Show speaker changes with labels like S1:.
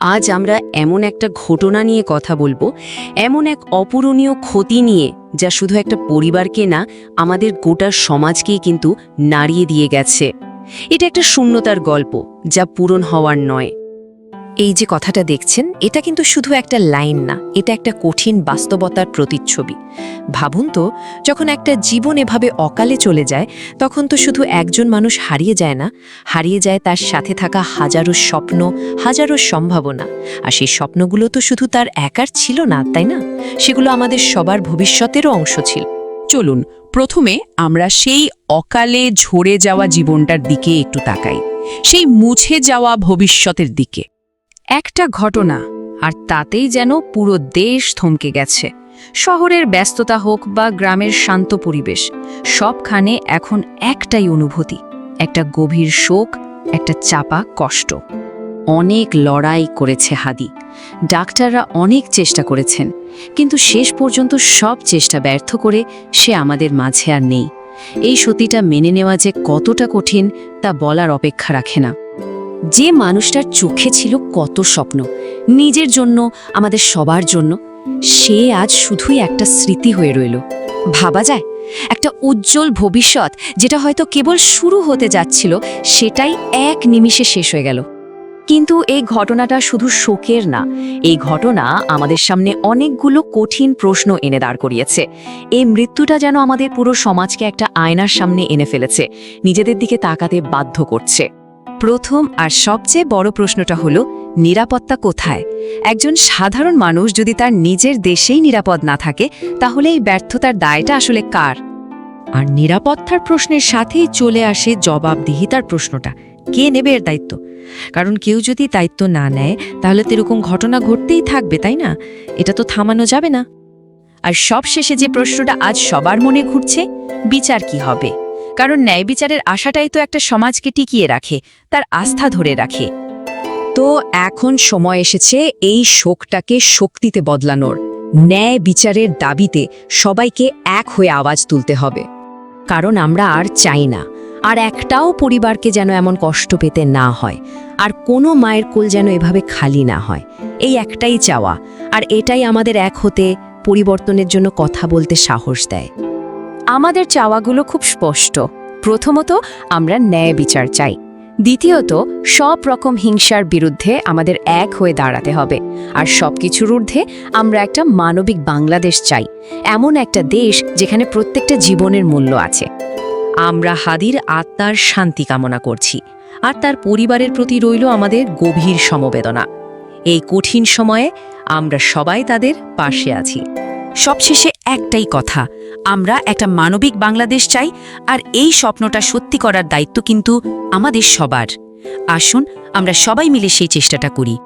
S1: আজ আমরা এমন একটা ঘটনা নিয়ে কথা বলব, এমন এক অপূরণীয় ক্ষতি নিয়ে যা শুধু একটা পরিবারকে না, আমাদের গোটা সমাজকেই কিন্তু নাড়িয়ে দিয়ে গেছে। এটা একটা শূন্যতার গল্প যা পূরণ হওয়ার নয়।
S2: এই যে কথাটা দেখছেন, এটা কিন্তু শুধু একটা লাইন না, এটা একটা কঠিন বাস্তবতার প্রতিচ্ছবি। ভাবুন তো, যখন একটা জীবন এভাবে অকালে চলে যায়, তখন তো শুধু একজন মানুষ হারিয়ে যায় না, হারিয়ে যায় তার সাথে থাকা হাজারো স্বপ্ন, হাজারো সম্ভাবনা। আর সেই স্বপ্নগুলো তো শুধু তার একার ছিল না, তাই না? সেগুলো আমাদের সবার ভবিষ্যতেরও অংশ ছিল।
S3: চলুন, প্রথমে আমরা সেই অকালে ঝরে যাওয়া জীবনটার দিকে একটু তাকাই। সেই মুছে যাওয়া ভবিষ্যতের দিকে।
S2: একটা ঘটনা, আর তাতেই যেন পুরো দেশ থমকে গেছে। শহরের ব্যস্ততা হোক বা গ্রামের শান্ত পরিবেশ, সবখানে এখন একটাই অনুভূতি, একটা গভীর শোক, একটা চাপা কষ্ট।
S1: অনেক লড়াই করেছে হাদি, ডাক্তাররা অনেক চেষ্টা করেছেন, কিন্তু শেষ পর্যন্ত সব চেষ্টা ব্যর্থ করে সে আমাদের মাঝে আর নেই। এই সতীটা মেনে নেওয়া যে কতটা কঠিন, তা বলার অপেক্ষা রাখে না। যে মানুষটার চোখে ছিল কত স্বপ্ন, নিজের জন্য, আমাদের সবার জন্য, সে আজ শুধুই একটা স্মৃতি হয়ে রইল। ভাবা যায়, একটা উজ্জ্বল ভবিষ্যৎ যেটা হয়তো কেবল শুরু হতে যাচ্ছিল, সেটাই এক নিমিষে শেষ হয়ে গেল। কিন্তু এই ঘটনাটা শুধু শোকের না, এই ঘটনা আমাদের সামনে অনেকগুলো কঠিন প্রশ্ন এনে দাঁড় করিয়েছে। এই মৃত্যুটা যেন আমাদের পুরো সমাজকে একটা আয়নার সামনে এনে ফেলেছে, নিজেদের দিকে তাকাতে বাধ্য করছে। প্রথম আর সবচেয়ে বড় প্রশ্নটা হলো, নিরাপত্তা কোথায়? একজন সাধারণ মানুষ যদি তার নিজের দেশেই নিরাপদ না থাকে, তাহলে এই ব্যর্থতার দায়টা আসলে কার?
S2: আর নিরাপত্তার প্রশ্নের সাথেই চলে আসে জবাবদিহিতার প্রশ্নটা। কে নেবে এর দায়িত্ব? কারণ কেউ যদি দায়িত্ব না নেয়, তাহলে তো এরকম ঘটনা ঘটতেই থাকবে, তাই না? এটা তো থামানো যাবে না।
S1: আর সবশেষে যে প্রশ্নটা আজ সবার মনে ঘুরছে, বিচার কি হবে? কারণ ন্যায় বিচারের আশাটাই তো একটা সমাজকে টিকিয়ে রাখে, তার আস্থা ধরে রাখে। তো এখন সময় এসেছে এই শোকটাকে শক্তিতে বদলানোর। ন্যায় বিচারের দাবিতে সবাইকে এক হয়ে আওয়াজ তুলতে হবে। কারণ আমরা আর চাই না। আর একটাও পরিবারকে যেন এমন কষ্ট পেতে না হয়। আর কোনো মায়ের কোল যেন এভাবে খালি না হয়। এই একটাই চাওয়া। আর এটাই আমাদের এক হতে পরিবর্তনের জন্য কথা বলতে সাহস দেয়। আমাদের চাওয়াগুলো খুব স্পষ্ট। প্রথমত, আমরা ন্যায় বিচার চাই। দ্বিতীয়ত, সব রকম হিংসার বিরুদ্ধে আমাদের এক হয়ে দাঁড়াতে হবে। আর সব কিছুর ঊর্ধ্বে আমরা একটা মানবিক বাংলাদেশ চাই। এমন একটা দেশ যেখানে প্রত্যেকটা জীবনের মূল্য আছে। আমরা হাদির আত্মার শান্তি কামনা করছি। আর তার পরিবারের প্রতি রইল আমাদের গভীর সমবেদনা। এই কঠিন সময়ে আমরা সবাই তাদের পাশে আছি। সবশেষে একটাই কথা, আমরা একটা মানবিক বাংলাদেশ চাই, আর এই স্বপ্নটা সত্যি করার দায়িত্ব কিন্তু আমাদের সবার। আসুন, আমরা সবাই মিলে সেই চেষ্টাটা করি।